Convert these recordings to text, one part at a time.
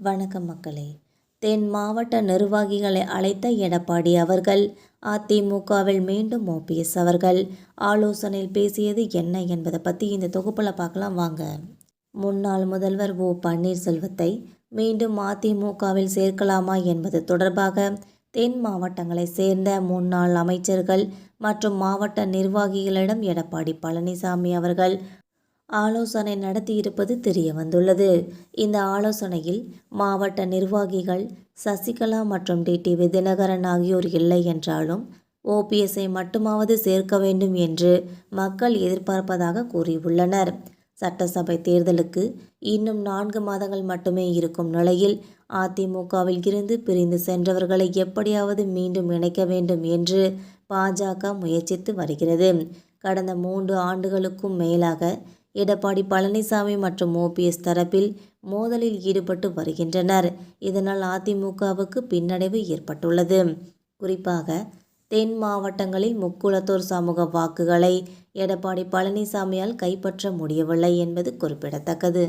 வணக்கம் மக்களே. தென் மாவட்ட நிர்வாகிகளை அழைத்த எடப்பாடி அவர்கள் அதிமுகவில் மீண்டும் ஓபிஎஸ் அவர்கள். ஆலோசனையில் பேசியது என்ன என்பதை பற்றி இந்த தொகுப்பில் பார்க்கலாம் வாங்க. முன்னாள் முதல்வர் ஓ பன்னீர்செல்வத்தை மீண்டும் அதிமுகவில் சேர்க்கலாமா என்பது தொடர்பாக தென் மாவட்டங்களை சேர்ந்த முன்னாள் அமைச்சர்கள் மற்றும் மாவட்ட நிர்வாகிகளிடம் எடப்பாடி பழனிசாமி அவர்கள் ஆலோசனை நடத்தியிருப்பது தெரிய வந்துள்ளது. இந்த ஆலோசனையில் மாவட்ட நிர்வாகிகள் சசிகலா மற்றும் டிடிவி தினகரன் ஆகியோர் இல்லை என்றாலும் ஓபிஎஸ்ஐ மட்டுமாவது சேர்க்க வேண்டும் என்று மக்கள் எதிர்பார்ப்பதாக கூறியுள்ளனர். சட்டசபை தேர்தலுக்கு இன்னும் நான்கு மாதங்கள் மட்டுமே இருக்கும் நிலையில் அதிமுகவில் இருந்து பிரிந்து சென்றவர்களை எப்படியாவது மீண்டும் இணைக்க வேண்டும் என்று பாஜக முயற்சித்து வருகிறது. கடந்த மூன்று ஆண்டுகளுக்கும் மேலாக எடப்பாடி பழனிசாமி மற்றும் ஓபிஎஸ் தரப்பில் மோதலில் ஈடுபட்டு வருகின்றனர். இதனால் அதிமுகவுக்கு பின்னடைவு ஏற்பட்டுள்ளது. குறிப்பாக தென் மாவட்டங்களில் முக்குளத்தூர் சமூக வாக்குகளை எடப்பாடி பழனிசாமியால் கைப்பற்ற முடியவில்லை என்பது குறிப்பிடத்தக்கது.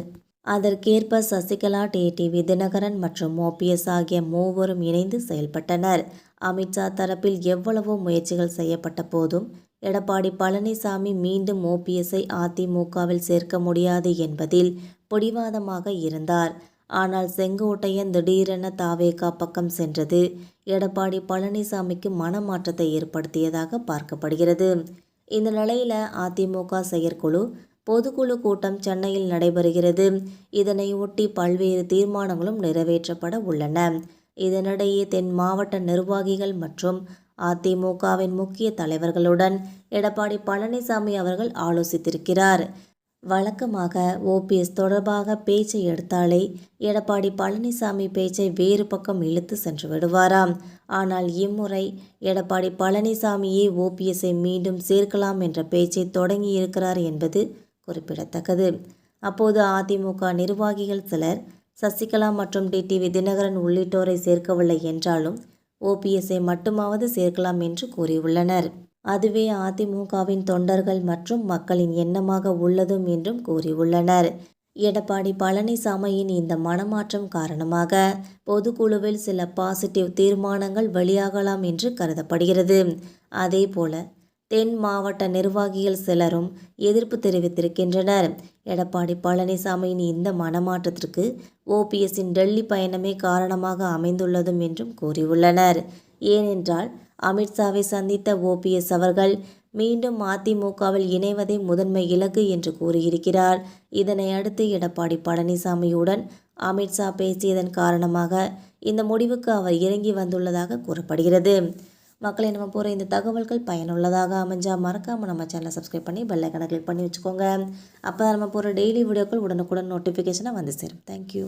அதற்கேற்ப சசிகலா டிடிவி தினகரன் மற்றும் ஓபிஎஸ் ஆகிய மூவரும் இணைந்து செயல்பட்டனர். அமித்ஷா தரப்பில் எவ்வளவோ முயற்சிகள் செய்யப்பட்ட போதும் எடப்பாடி பழனிசாமி மீண்டும் ஓபிஎஸ்ஐ அதிமுகவில் சேர்க்க முடியாது என்பதில் பிடிவாதமாக இருந்தார். ஆனால் செங்கோட்டையன் திடீரென தாவேகா பக்கம் சென்றது. எடப்பாடி பழனிசாமிக்கு மனமாற்றத்தை ஏற்படுத்தியதாக பார்க்கப்படுகிறது. இந்த நிலையில் அதிமுக செயற்குழு பொதுக்குழு கூட்டம் சென்னையில் நடைபெறுகிறது. இதனை ஒட்டி பல்வேறு தீர்மானங்களும் நிறைவேற்றப்பட உள்ளன. இதனிடையே தென் மாவட்ட நிர்வாகிகள் மற்றும் அதிமுகவின் முக்கிய தலைவர்களுடன் எடப்பாடி பழனிசாமி அவர்கள் ஆலோசித்திருக்கிறார். வழக்கமாக ஓபிஎஸ் தொடர்பாக பேச்சை எடுத்தாலே எடப்பாடி பழனிசாமி பேச்சை வேறு பக்கம் இழுத்து சென்று விடுவாராம். ஆனால் இம்முறை எடப்பாடி பழனிசாமியே ஓபிஎஸ்ஐ மீண்டும் சேர்க்கலாம் என்ற பேச்சை தொடங்கி இருக்கிறார் என்பது குறிப்பிடத்தக்கது. அப்போது அதிமுக நிர்வாகிகள் சிலர் சசிகலா மற்றும் டிடிவி தினகரன் உள்ளிட்டோரை சேர்க்கவில்லை என்றாலும் ஓபிஎஸ்ஐ மட்டுமாவது சேர்க்கலாம் என்று கூறியுள்ளனர். அதுவே அதிமுகவின் தொண்டர்கள் மற்றும் மக்களின் எண்ணமாக உள்ளதும் என்றும் கூறியுள்ளனர். எடப்பாடி பழனிசாமியின் இந்த மனமாற்றம் காரணமாக பொதுக்குழுவில் சில பாசிட்டிவ் தீர்மானங்கள் வெளியாகலாம் என்று கருதப்படுகிறது. அதேபோல தென் மாவட்ட நிர்வாகிகள் சிலரும் எதிர்ப்பு தெரிவித்திருக்கின்றனர். எடப்பாடி பழனிசாமியின் இந்த மனமாற்றத்திற்கு ஓபிஎஸ்ஸின் டெல்லி பயணமே காரணமாக அமைந்துள்ளதும் என்றும் கூறியுள்ளனர். ஏனென்றால் அமித்ஷாவை சந்தித்த ஓபிஎஸ் அவர்கள் மீண்டும் அதிமுகவில் இணைவதே முதன்மை இலக்கு என்று கூறியிருக்கிறார். இதனை அடுத்து எடப்பாடி பழனிசாமியுடன் அமித்ஷா பேசியதன் காரணமாக இந்த முடிவுக்கு அவர் இறங்கி வந்துள்ளதாக கூறப்படுகிறது. மக்களை நம்ம போகிற இந்த தகவல்கள் பயனுள்ளதாக அமைஞ்சால் மறக்காமல் நம்ம சேனலை சப்ஸ்கிரைப் பண்ணி பெல்லைக்கனை கிளிக் பண்ணி வச்சுக்கோங்க. அப்போ நம்ம போகிற டெய்லி வீடியோக்கள் உடனுக்குடன் நோட்டிஃபிகேஷனாக வந்து சேரும். தேங்க்யூ